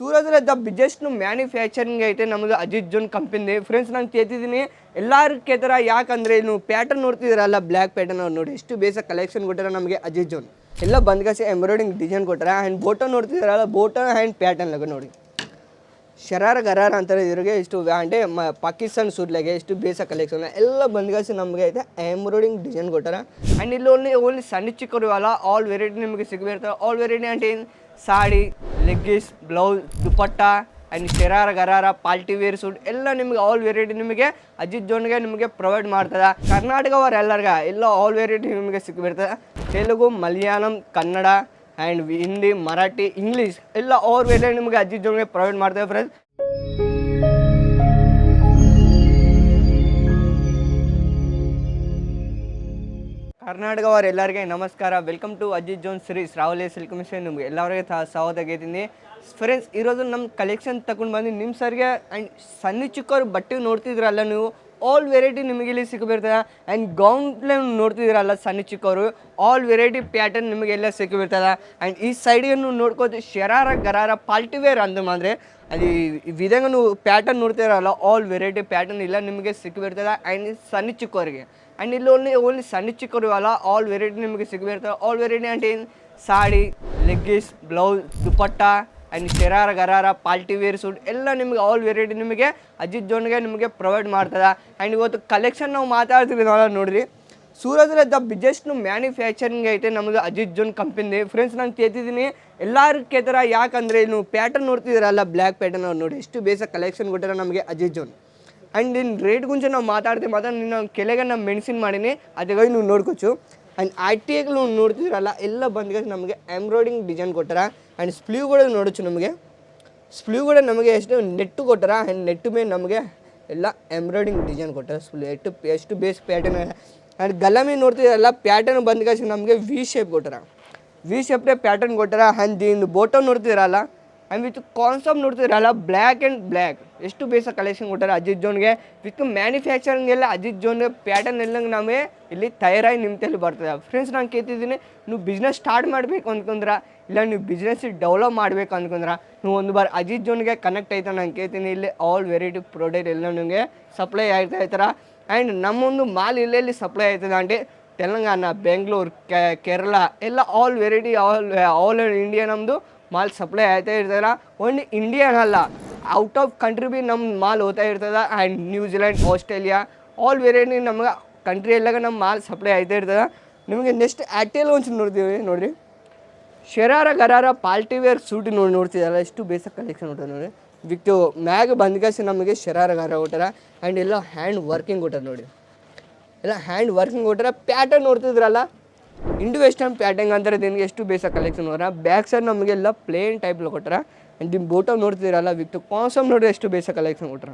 ಸೂರತ್ದಲ್ಲಿ the biggest manufacturing ಐತೆ ನಮ್ದು Ajit zone company friends ನಾನು ಕೇಳ್ತಿದ್ದೀನಿ, ಎಲ್ಲರೂ ಕೇತರ ಯಾಕಂದ್ರೆ ನೀವು ಪ್ಯಾಟರ್ನ್ ನೋಡ್ತಿದ್ದೀರಲ್ಲ ಬ್ಲ್ಯಾಕ್ ಪ್ಯಾಟರ್ನ್ ಅವ್ರು ನೋಡಿ. ಎಷ್ಟು ಬೇಸ ಕಲೆಕ್ಷನ್ ಕೊಟ್ಟಾರ ನಮಗೆ ಅಜಿತ್ ಜೋನ್. ಎಲ್ಲ ಬಂದ್ಗಾಸಿ ಎಂಬ್ರಾಯ್ಡಿಂಗ್ ಡಿಸೈನ್ ಕೊಟ್ಟಾರ ಆ್ಯಂಡ್ ಬೋಟೋ ನೋಡ್ತಿದ್ದೀರಲ್ಲ ಬೋಟೋ ಆ್ಯಂಡ್ ಪ್ಯಾಟರ್ನ್ ಲಗ ನೋಡಿ. ಶರಾರ ಗರಾರ ಅಂತಾರೆ ಇದ್ರಿಗೆ ಇಷ್ಟು ಅಂಡೆ ಮ ಪಾಕಿಸ್ತಾನ್ ಸೂಟ್ಲಾಗೆ ಇಷ್ಟು ಬೇಸ ಕಲೆಕ್ಷನ್ ಎಲ್ಲ ಬಂದ್ಗಾಸಿ ನಮಗೆ ಐತೆ ಎಂಬ್ರಾಯ್ಡಿಂಗ್ ಡಿಸೈನ್ ಕೊಟ್ಟಾರ. ಆ್ಯಂಡ್ ಇಲ್ಲಿ ಓನ್ಲಿ ಓನ್ಲಿ ಸಣ್ಣ ಚಿಕ್ಕರು ಅಲ್ಲ ಆಲ್ ವೆರೈಟಿ ನಿಮಗೆ ಸಿಗಬೇಕು ಆಲ್ ವೆರೈಟಿ ಆ್ಯಂಡ್ ಏನು sari leggings blouse dupatta and sharara, gharara party wear suit ಎಲ್ಲ ನಿಮಗೆ ಆಲ್ ವೆರೈಟಿ ನಿಮಗೆ ಅಜಿತ್ ಜೋನ್ಗೆ ನಿಮಗೆ ಪ್ರೊವೈಡ್ ಮಾಡ್ತದೆ. ಕರ್ನಾಟಕವ್ರು ಎಲ್ಲರಿಗ ಎಲ್ಲ ಆಲ್ ವೆರೈಟಿ ನಿಮಗೆ ಸಿಕ್ಕಿಬಿಡ್ತದೆ ತೆಲುಗು, ಮಲಯಾಳಂ, ಕನ್ನಡ ಆ್ಯಂಡ್ ಹಿಂದಿ, ಮರಾಠಿ ಇಂಗ್ಲೀಷ್ ಎಲ್ಲ ಆಲ್ ವೆರೈಟಿ ನಿಮಗೆ ಅಜಿತ್ ಜೋನ್ಗೆ ಪ್ರೊವೈಡ್ ಮಾಡ್ತೇವೆ ಫ್ರೆಂಡ್ಸ್ ಕರ್ನಾಟಕವ್ರು ಎಲ್ಲರಿಗೆ ನಮಸ್ಕಾರ. Welcome to Ajit zone series Shravali silk mission ನಿಮ್ಗೆ ಎಲ್ಲರಿಗೆ ತಾ ಸಾವಧಾಗಿದ್ದೀನಿ ಫ್ರೆಂಡ್ಸ್ ಇರೋದು ನಮ್ಮ ಕಲೆಕ್ಷನ್ ತಗೊಂಡು ಬಂದು ನಿಮ್ಮ ಸರ್ಗೆ ಆ್ಯಂಡ್ ಸಣ್ಣ ಚಿಕ್ಕವ್ರು ಬಟ್ಟೆ ನೋಡ್ತಿದ್ರಲ್ಲ ನೀವು? ಆಲ್ ವೆರೈಟಿ ನಿಮಗೆ ಇಲ್ಲಿ ಸಿಕ್ಕಿಬಿರ್ತದೆ ಆ್ಯಂಡ್ ಗೌನ್ಲೆ ನೋಡ್ತಿದ್ದೀರಲ್ಲ ಸಣ್ಣ ಚಿಕ್ಕವರು ಆಲ್ ವೆರೈಟಿ ಪ್ಯಾಟರ್ನ್ ನಿಮಗೆಲ್ಲ ಸಿಕ್ಕಿಬಿರ್ತದೆ ಆ್ಯಂಡ್ ಈ ಸೈಡಿಯನ್ನು ನೋಡ್ಕೋದು ಶರಾರ, ಗರಾರ ಪಾಲ್ಟಿ ವೇರ್ ಅಂತ ಅಂದರೆ ಅದು ವಿಧಂಗ ನೀವು ಪ್ಯಾಟರ್ನ್ ನೋಡ್ತಿರಲ್ಲ ಆಲ್ ವೆರೈಟಿ ಪ್ಯಾಟರ್ನ್ ಇಲ್ಲ ನಿಮಗೆ ಸಿಕ್ಕಿಬಿರ್ತದೆ ಆ್ಯಂಡ್ ಸಣ್ಣ ಚಿಕ್ಕವರಿಗೆ ಆ್ಯಂಡ್ ಇಲ್ಲಿ ಓನ್ಲಿ ಓನ್ಲಿ ಸಣ್ಣ ಚಿಕ್ಕವರು ಅಲ್ಲ ಆಲ್ ವೆರೈಟಿ ನಿಮಗೆ ಸಿಗಬಿರ್ತವೆ ಆಲ್ ವೆರೈಟಿ ಆ್ಯಂಡ್ ಏನು? Sari leggings blouse dupatta. And sharara gharara party wear suit ಎಲ್ಲ ನಿಮಗೆ ಆಲ್ ವೆರೈಟಿ ನಿಮಗೆ ಅಜಿತ್ ಜೋನ್ಗೆ ನಿಮಗೆ ಪ್ರೊವೈಡ್ ಮಾಡ್ತದೆ. ಆ್ಯಂಡ್ ಇವತ್ತು ಕಲೆಕ್ಷನ್ ನಾವು ಮಾತಾಡ್ತೀವಿ ನಾವು ನೋಡ್ರಿ. ಸೂರತ್ದಲ್ಲಿ ದ ಬಿಗ್ಗೆಸ್ಟ್ ಮ್ಯಾನುಫ್ಯಾಕ್ಚರಿಂಗ್ ಐತೆ ನಮ್ಮದು ಅಜಿತ್ ಜೋನ್ ಕಂಪನಿ ಫ್ರೆಂಡ್ಸ್ ನಾನು ಕೇಳ್ತಿದ್ದೀನಿ. ಎಲ್ಲರೂ ಕೇಳ್ತಾರ, ಯಾಕಂದರೆ ನೀವು ಪ್ಯಾಟರ್ನ್ ನೋಡ್ತಿದ್ದೀರಲ್ಲ ಬ್ಲ್ಯಾಕ್ ಪ್ಯಾಟರ್ನ್ ಅವ್ರು ನೋಡಿ, ಎಷ್ಟು ಬೇಸ ಕಲೆಕ್ಷನ್ ಕೊಟ್ಟಾರ ನಮಗೆ ಅಜಿತ್ ಜೋನ್ ಆ್ಯಂಡ್ ಇನ್ನು ರೇಟ್ ಗುಂಚೆ ನಾವು ಮಾತಾಡ್ತೀವಿ, ಮಾತ್ರ ನೀನು ಕೆಳಗೆ ನಾನು ಮೆಣಸಿನ ಮಾಡೀನಿ, ಅದಾಗ ನೀವು ನೋಡ್ಕೊచ్చు ಆ್ಯಂಡ್ ಆರ್ ಟಿ ಐಗಳು ನೋಡ್ತಿದ್ರಲ್ಲ ಎಲ್ಲ ಬಂದ ನಮಗೆ ಎಂಬ್ರಾಯ್ಡಿಂಗ್ ಡಿಸೈನ್ ಕೊಟ್ಟಾರ ಆ್ಯಂಡ್ ಸ್ಪ್ಲೂಗಳು ನೋಡೋಚು ನಮಗೆ ಸ್ಪ್ಲೂಗಳು ನಮಗೆ ಎಷ್ಟು ನೆಟ್ಟು ಕೊಟ್ಟಾರ ಆ್ಯಂಡ್ ನೆಟ್ಟು ಮೇಲೆ ನಮಗೆ ಎಲ್ಲ ಎಂಬ್ರಾಯ್ಡಿಂಗ್ ಡಿಸೈನ್ ಕೊಟ್ಟಾರ ಎಷ್ಟು ಎಷ್ಟು ಬೇಸ್ ಪ್ಯಾಟರ್ನ್ ಆ್ಯಂಡ್ ಗಲಮಿ ನೋಡ್ತಿದ್ರಲ್ಲ ಪ್ಯಾಟರ್ನ್ ಬಂದ ನಮಗೆ ವಿ ಶೇಪ್ ಕೊಟ್ಟಾರ ವಿ ಶೇಪ್ನೇ ಪ್ಯಾಟರ್ನ್ ಕೊಟ್ಟಾರ ಆ್ಯಂಡ್ ದಿನ ಬೋಟೋ ನೋಡ್ತಿದ್ರಲ್ಲ ಆ್ಯಂಡ್ ವಿತ್ ಕಾನ್ಸಪ್ಟ್ ನೋಡ್ತಿದ್ರಲ್ಲ ಬ್ಲ್ಯಾಕ್ ಆ್ಯಂಡ್ ಬ್ಲ್ಯಾಕ್ ಎಷ್ಟು ಬೇಸ ಕಲೆಕ್ಷನ್ ಕೊಟ್ಟಾರೆ ಅಜಿತ್ ಜೋನ್ಗೆ. ವಿತ್ ಮ್ಯಾನುಫ್ಯಾಕ್ಚರಿಂಗ್ ಎಲ್ಲ ಅಜಿತ್ ಜೋನ್ ಪ್ಯಾಟರ್ನ್ ಎಲ್ಲ ನಮಗೆ ಇಲ್ಲಿ ತಯಾರಾಗಿ ನಿಮ್ಮ ತಲೆ ಬರ್ತದೆ. ಫ್ರೆಂಡ್ಸ್ ನಾನು ಕೇಳ್ತಿದ್ದೀನಿ, ನೀವು ಬಿಸ್ನೆಸ್ ಸ್ಟಾರ್ಟ್ ಮಾಡಬೇಕು ಅಂದ್ಕೊಂಡ್ರೆ ಇಲ್ಲ ನೀವು ಬಿಸ್ನೆಸ್ ಡೆವಲಪ್ ಮಾಡಬೇಕು ಅಂದ್ಕೊಂಡ್ರೆ ನೀವು ಒಂದು ಬಾರಿ ಅಜಿತ್ ಜೋನ್ಗೆ ಕನೆಕ್ಟ್ ಆಯ್ತಾ ನಾನು ಕೇಳ್ತೀನಿ, ಇಲ್ಲಿ ಆಲ್ ವೆರೈಟಿ ಪ್ರಾಡಕ್ಟ್ ಎಲ್ಲ ನಿಮಗೆ ಸಪ್ಲೈ ಆಗ್ತಾ ಇರ್ತಾರೆ? ಆ್ಯಂಡ್ ನಮ್ಮೊಂದು ಮಾಲ್ ಇಲ್ಲೆಲ್ಲಿ ಸಪ್ಲೈ ಆಯ್ತದೆ ಆಂಟಿ. ತೆಲಂಗಾಣ, ಬೆಂಗಳೂರು ಕೇರಳ, ಎಲ್ಲ all variety all all India ನಮ್ಮದು ಮಾಲ್ ಸಪ್ಲೈ ಆಯ್ತಾ ಇರ್ತಾರೆ? ಓನ್ಲಿ ಇಂಡಿಯನ್ ಅಲ್ಲ. ಔಟ್ ಆಫ್ ಕಂಟ್ರಿ ಭೀ ನಮ್ಮ ಮಾಲ್ ಹೋಗ್ತಾ ಇರ್ತದೆ and New Zealand Australia all variety ನಮ್ಗೆ ಕಂಟ್ರಿ ಎಲ್ಲಾಗ ನಮ್ಮ ಮಾಲ್ ಸಪ್ಲೈ ಆಯ್ತಾ ಇರ್ತದೆ. ನಿಮಗೆ ನೆಕ್ಸ್ಟ್ ಆ್ಯಕ್ಟೆಲ್ ಒಂದು ನೋಡ್ತೀವಿ, ನೋಡಿರಿ. Sharara, gharara party wear suit ನೋಡಿ ನೋಡ್ತಿದ್ದಲ್ಲ ಎಷ್ಟು ಬೇಸಕ್ ಕಲೆಕ್ಷನ್ ಉಂಟು ನೋಡಿ ವಿತ್ ಮ್ಯಾಗ್ ಬಂದ್ಗಾಸಿ ನಮಗೆ ಶರಾರ ಗರ ಕೊಟ್ಟಾರ ಆ್ಯಂಡ್ ಎಲ್ಲ ಹ್ಯಾಂಡ್ ವರ್ಕಿಂಗ್ ಕೊಟ್ಟಾರ ನೋಡಿ ಎಲ್ಲ ಹ್ಯಾಂಡ್ ವರ್ಕಿಂಗ್ ಕೊಟ್ಟಾರ ಪ್ಯಾಟರ್ನ್ ನೋಡ್ತಿದ್ರಲ್ಲ ಇಂಡು ವೆಸ್ಟರ್ನ್ ಪ್ಯಾಟರ್ನ್ ಅಂತಾರೆ ದಿನಗೆ ಎಷ್ಟು ಬೇಸ ಕಲೆಕ್ಷನ್ ಹೋರ ಬ್ಯಾಕ್ ಸೈಡ್ ನಮಗೆಲ್ಲ ಪ್ಲೇನ್ ಟೈಪ್ ಕೊಟ್ಟಾರ ಆ್ಯಂಡ್ ನಿಮ್ಮ ಬೋಟಮ್ ನೋಡ್ತಿದ್ದೀರಲ್ಲ ವಿಕ್ಟು ಕಾನ್ಸಮ್ ನೋಡಿದ್ರೆ ಎಷ್ಟು ಬೇಸ ಕಲೆಕ್ಷನ್ ಕೊಟ್ಟಾರ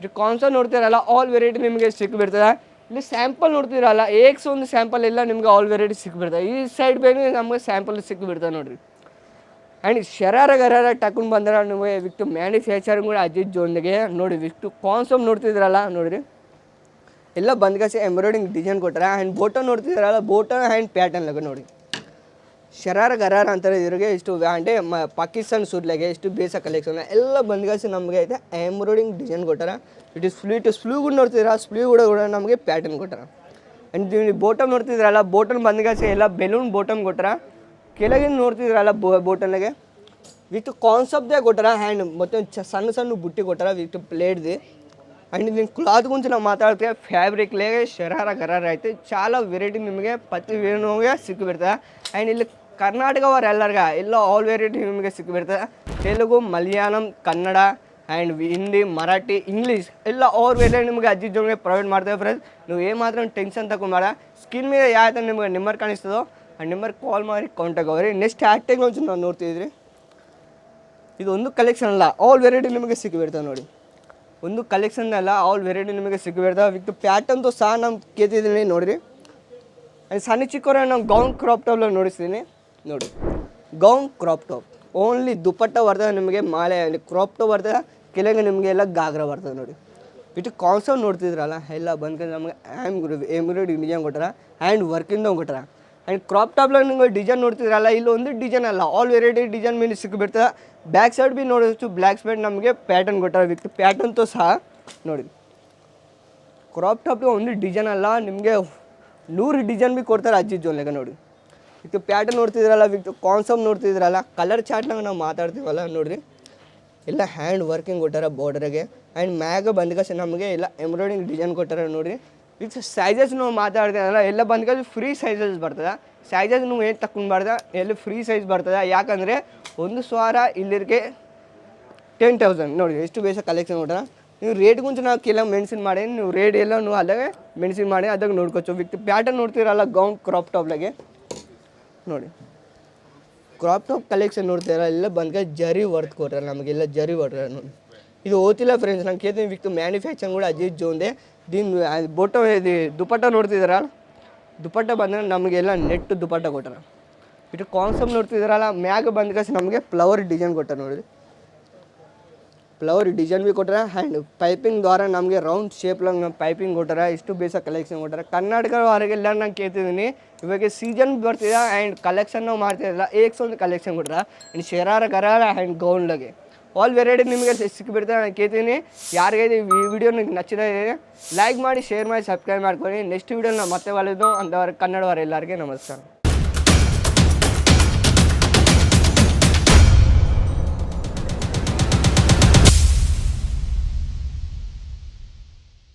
ಇದು ಕಾನ್ಸಮ್ ನೋಡ್ತಿರಲ್ಲ ಆಲ್ ವೆರೈಟಿ ನಿಮಗೆ ಸಿಕ್ಕಿಬಿಡ್ತದೆ ಇಲ್ಲಿ ಸ್ಯಾಂಪಲ್ ನೋಡ್ತಿರಲ್ಲ ಏಕ್ಸ್ ಒಂದು ಸ್ಯಾಂಪಲ್ ಎಲ್ಲ ನಿಮ್ಗೆ ಆಲ್ ವೆರೈಟಿ ಸಿಕ್ಕಿಬಿಡ್ತದೆ ಈ ಸೈಡ್ ಬೇಗ ನಮಗೆ ಸ್ಯಾಂಪಲ್ ಸಿಕ್ಕಿಬಿಡ್ತದೆ ನೋಡಿರಿ. ಆ್ಯಂಡ್ ಶರಾರ ಗರಾರ ಟಕ್ಕೊಂಡು ಬಂದ್ರೆ ನಿಮಗೆ ವಿಕ್ಟು ಮ್ಯಾನುಫ್ಯಾಕ್ಚರಿಂಗ್ ಕೂಡ ಅಜಿತ್ ಜೋನ್ಗೆ ನೋಡಿ ವಿಕ್ಟು ಕಾನ್ಸಮ್ ನೋಡ್ತಿದ್ರಲ್ಲ ನೋಡ್ರಿ. ಎಲ್ಲ ಬಂದ್ಗಾಸಿ ಎಂಬ್ರಾಯ್ಡಿಂಗ್ ಡಿಸೈನ್ ಕೊಟ್ಟರೆ ಆ್ಯಂಡ್ ಬೋಟನ್ ನೋಡ್ತಿದ್ರಲ್ಲ ಬೋಟನ್ ಆ್ಯಂಡ್ ಪ್ಯಾಟರ್ನ್ ಲಗ ನೋಡಿ ಶರಾರ ಗರಾರ ಅಂತಾರೆ ಇದ್ರಿಗೆ ಇಷ್ಟು ಅಂದರೆ ಮ ಪಾಕಿಸ್ತಾನ್ ಸೂಟ್ಲಾಗೆ ಎಷ್ಟು ಬೇಸ ಕಲೆಕ್ಷನ್ ಎಲ್ಲ ಬಂದ್ಗಾಸಿ ನಮಗೆ ಐತೆ ಎಂಬ್ರಾಯ್ಡಿಂಗ್ ಡಿಸೈನ್ ಕೊಟ್ಟಾರ it is flow it slow ಕೂಡ ನೋಡ್ತಿದ್ರ ಸ್ಲೂ ಕೂಡ ಕೂಡ ನಮಗೆ ಪ್ಯಾಟರ್ನ್ ಕೊಟ್ಟಾರ ಆ್ಯಂಡ್ ನೀವು ಬೋಟಮ್ ನೋಡ್ತಿದ್ರಲ್ಲ ಬೋಟಮ್ ಬಂದ್ಗಾಸಿ ಎಲ್ಲ ಬೆಲೂನ್ ಬೋಟಮ್ ಕೊಟ್ಟಾರ ಕೆಳಗಿನ ನೋಡ್ತಿದ್ರಲ್ಲ ಬೋ ಬೋಟನ್ಗೆ ವಿತ್ ಕಾನ್ಸೆಪ್ಟ್ದೇ ಕೊಟ್ಟಾರ ಹ್ಯಾಂಡ್ ಮತ್ತು ಚ ಸಣ್ಣ ಸಣ್ಣ ಬುಟ್ಟಿ ಕೊಟ್ಟಾರ ವಿತ್ ಪ್ಲೇಟ್ದು అండ్ నేను క్లాత్ గురించి ನಾವು ಮಾತಾಡ್ತೀವಿ ಫ್ಯಾಬ್ರಿಕ್ಲೇ ಶರಾರ ಗರಾರ ಐತೆ చాలా ವೆರೈಟಿ ನಿಮಗೆ ಪ್ರತಿ ವೇಣುಗೆ ಸಿಕ್ಕಿಬಿಡ್ತದೆ ಆ್ಯಂಡ್ ಇಲ್ಲಿ ಕರ್ನಾಟಕವ್ರು ಎಲ್ಲರಿಗ ಎಲ್ಲ ಆಲ್ ವೆರೈಟಿ ನಿಮಗೆ ಸಿಕ್ಕಿಬಿಡ್ತದೆ ತೆಲುಗು, ಮಲಯಾಳಂ, ಕನ್ನಡ ಆ್ಯಂಡ್ ಹಿಂದಿ, ಮರಾಠಿ ಇಂಗ್ಲೀಷ್ ಎಲ್ಲ ಆಲ್ ವೆರೈಟಿ ನಿಮಗೆ ಅಜ್ಜಿ ಜೊತೆ ಪ್ರೊವೈಡ್ ಮಾಡ್ತೇವೆ ಫ್ರೆಂಡ್ಸ್ ನೀವು ಏನು ಮಾತ್ರ ಟೆನ್ಷನ್ ತಗೊಂಬೇಡ ಸ್ಕಿನ್ ಮೇಲೆ ಯಾವ ನಿಮಗೆ ನಂಬರ್ ಕಾಣಿಸ್ತದೋ ಆ ನಂಬರ್ ಕಾಲ್ ಮಾಡಿ ಕಾಂಟ್ಯಾಕ್ಟ್ ಅವರಿ ನೆಕ್ಸ್ಟ್ ಆ್ಯಡ್ ಟೆಕ್ನಾಲಜಿ ನಾವು ನೋಡ್ತಿದ್ರಿ. ಇದು ಒಂದು ಕಲೆಕ್ಷನ್ ಅಲ್ಲ ಆಲ್ ವೆರೈಟಿ ನಿಮಗೆ ಸಿಕ್ಕಿಬಿಡ್ತದೆ ನೋಡಿ. ಒಂದು ಕಲೆಕ್ಷನ್ ಅಲ್ಲ ಆಲ್ ವೆರೈಟಿ ನಿಮಗೆ ಸಿಕ್ಕಿಬಿಡ್ತಾವೆ ವಿತ್ ಪ್ಯಾಟರ್ನ್ದು ಸಹ ನಾವು ಕೇಳ್ತಿದ್ದೀನಿ ನೋಡಿರಿ. ಆ್ಯಂಡ್ ಸಣ್ಣ ಚಿಕ್ಕವ್ರೆ ನಾವು ಗೌನ್ ಕ್ರಾಪ್ ಟಾಪ್ ನೋಡಿಸ್ತೀನಿ. ನೋಡಿ. Gown crop top only dupatta ಬರ್ತದೆ ನಿಮಗೆ ಮಾಲೆ ಕ್ರಾಪ್ ಟಾಪ್ ಬರ್ತದೆ ಕೆಳಗೆ ನಿಮಗೆ ಎಲ್ಲ ಗಾಗ್ರ ಬರ್ತದೆ ನೋಡಿ. ಇಟ್ಟು ಕಾನ್ಸೆಪ್ಟ್ ನೋಡ್ತಿದ್ರಲ್ಲ, ಎಲ್ಲ ಬಂದ್ಕೊಂಡು ನಮಗೆ ಆ್ಯಮ್ ಎಂಬ್ರಾಯ್ಡ್ರಿ ಡಿಸೈನ್ ಕೊಟ್ಟಾರ ಹ್ಯಾಂಡ್ ವರ್ಕಿಂದ ಕೊಟ್ಟಾರ ಆ್ಯಂಡ್ ಕ್ರಾಪ್ ಟಾಪ್ಲಾಗ ನಿಮಗೆ ಡಿಸೈನ್ ನೋಡ್ತಿದ್ರಲ್ಲ ಇಲ್ಲಿ ಒಂದು ಡಿಸೈನ್ ಅಲ್ಲ ಆಲ್ ವೆರೈಟಿ ಡಿಸೈನ್ ಮೇಲೆ ಸಿಕ್ಕಿಬಿಡ್ತದೆ ಬ್ಯಾಕ್ ಸೈಡ್ ಬಿ ನೋಡೋಷ್ಟು ಬ್ಲ್ಯಾಕ್ ಸೈಡ್ ನಮಗೆ ಪ್ಯಾಟರ್ನ್ ಕೊಟ್ಟಾರೆ ವಿತ್ ತೋ ಸಹ ನೋಡಿ. ಕ್ರಾಪ್ ಟಾಪ್ಗೆ ಒಂದು ಡಿಸೈನ್ ಅಲ್ಲ, ನಿಮಗೆ ನೂರು ಡಿಸೈನ್ ಬಿ ಕೊಡ್ತಾರೆ ಅಜ್ಜಿ ಜೋನ್ಲೆಗೆ ನೋಡಿ. ವಿತ್ ಪ್ಯಾಟರ್ನ್ ನೋಡ್ತಿದ್ರಲ್ಲ ವಿತ್ ಕಾನ್ಸಮ್ ನೋಡ್ತಿದ್ರಲ್ಲ ಕಲರ್ ಚಾರ್ಟ್ನಾಗ ನಾವು ಮಾತಾಡ್ತೀವಲ್ಲ ನೋಡ್ರಿ. ಎಲ್ಲ ಹ್ಯಾಂಡ್ ವರ್ಕಿಂಗ್ ಕೊಟ್ಟಾರ ಬಾರ್ಡರ್ಗೆ ಆ್ಯಂಡ್ ಮ್ಯಾಗ ಬಂದ್ಕಸ ನಮಗೆ ಎಲ್ಲ ಎಂಬ್ರಾಯ್ಡಿಂಗ್ ಡಿಸೈನ್ ಕೊಟ್ಟಾರ ನೋಡ್ರಿ. ವಿತ್ ಸೈಜಸ್ ನಾವು ಮಾತಾಡ್ತೀವಲ್ಲ ಎಲ್ಲ ಬಂದ್ಕಸ ಫ್ರೀ ಸೈಜಸ್ ಬರ್ತದೆ. ಸೈಜಸ್ ನೀವು ಏನು ತಕೊಂಡ್ಬಾರ್ದ ಎಲ್ಲ ಫ್ರೀ ಸೈಜ್ ಬರ್ತದೆ. ಯಾಕಂದರೆ ಒಂದು ಸಾವಿರ ಇಲ್ಲಿರ್ಗೆ ಟೆನ್ ತೌಸಂಡ್ ನೋಡಿ ಎಷ್ಟು ಬೇಸ ಕಲೆಕ್ಷನ್ ನೋಡ್ರ ನೀವು ರೇಟ್ ಗುಂಚು ನಾವು ಕೆಲವು ಮೆನ್ಷನ್ ಮಾಡಿ ನೀವು ರೇಟ್ ಎಲ್ಲ ನೀವು ಅಲ್ಲೇ ಮೆನ್ಷನ್ ಮಾಡಿ ಅದಾಗ ನೋಡ್ಕೊಚ್ಚು ವಿತ್ ಪ್ಯಾಟರ್ನ್ ನೋಡ್ತೀರಲ್ಲ ಗೌನ್ ಕ್ರಾಪ್ ಟಾಪ್ಲಾಗೆ ನೋಡಿ. ಕ್ರಾಪ್ ಟಾಪ್ ಕಲೆಕ್ಷನ್ ನೋಡ್ತೀರ ಎಲ್ಲ ಬಂದ್ಕ ಜರಿ ವರ್ತ್ ಕೊಟ್ರೆ ನಮಗೆಲ್ಲ ಜರಿ ಹೊಡ್ರೆ ನೋಡಿ. ಇದು ಓದಿಲ್ಲ ಫ್ರೆಂಡ್ಸ್ ನಂಗೆ ಕೇಳ್ತೀನಿ ವಿತ್ ಮ್ಯಾನುಫ್ಯಾಕ್ಚರಿಂಗ್ ಕೂಡ ಅಜಿತ್ ಜೋಂದೆ ದಿನ್ ಬೋಟೋ ಇದು ದುಪಟ್ಟ ನೋಡ್ತಿದ್ದೀರ ದುಪಟ್ಟ ಬಂದರೆ ನಮಗೆಲ್ಲ ನೆಟ್ ದುಪಟ್ಟ ಕೊಟ್ಟಾರ. ಇಟ್ಟು ಕಾನ್ಸೆಪ್ಟ್ ನೋಡ್ತಿದ್ದೀರಲ್ಲ ಮ್ಯಾಗ ಬಂದ್ಕಸ್ ನಮಗೆ ಫ್ಲವರ್ ಡಿಸೈನ್ ಕೊಟ್ಟಾರ ನೋಡಿ. ಫ್ಲವರ್ ಡಿಸೈನ್ ಭೀ ಕೊಟ್ಟಾರ ಆ್ಯಂಡ್ ಪೈಪಿಂಗ್ ದ್ವಾರ ನಮಗೆ ರೌಂಡ್ ಶೇಪ್ಲಂಗೆ ಪೈಪಿಂಗ್ ಕೊಟ್ಟಾರ ಇಷ್ಟು ಬೇಸ ಕಲೆಕ್ಷನ್ ಕೊಟ್ಟಾರ ಕರ್ನಾಟಕ ಹೊರಗೆಲ್ಲ ನಾನು ಕೇಳ್ತಿದ್ದೀನಿ. ಇವಾಗ ಸೀಸನ್ ಬರ್ತಿದೆ ಆ್ಯಂಡ್ ಕಲೆಕ್ಷನ್ ನಾವು ಮಾಡ್ತಿರಲ್ಲ ಏಕ್ಸ್ ಒಂದು ಕಲೆಕ್ಷನ್ ಕೊಟ್ಟಾರ ಆ್ಯಂಡ್ ಶರಾರ ಗರಾರ ಆ್ಯಂಡ್ ಗೌನ್ಲಾಗೆ ಆಲ್ ವೆರೈಟಿ ನಿಮಗೆ ಸಿಕ್ಕಿಬಿಡ್ತಾರೆ ನಾನು ಕೇಳ್ತೀನಿ. ಯಾರಿಗೈತೆ ಈ ವಿಡಿಯೋ ನಿಮ್ಗೆ ನಚ್ಚಿದೆ ಲೈಕ್ ಮಾಡಿ ಶೇರ್ ಮಾಡಿ ಸಬ್ಸ್ಕ್ರೈಬ್ ಮಾಡ್ಕೊಳ್ಳಿ. ನೆಕ್ಸ್ಟ್ ವಿಡಿಯೋ ನಾನು ಮತ್ತೆ ಬರೋದು ಅಂದವ್ರ ಕನ್ನಡವರ ಎಲ್ಲರಿಗೆ ನಮಸ್ಕಾರ.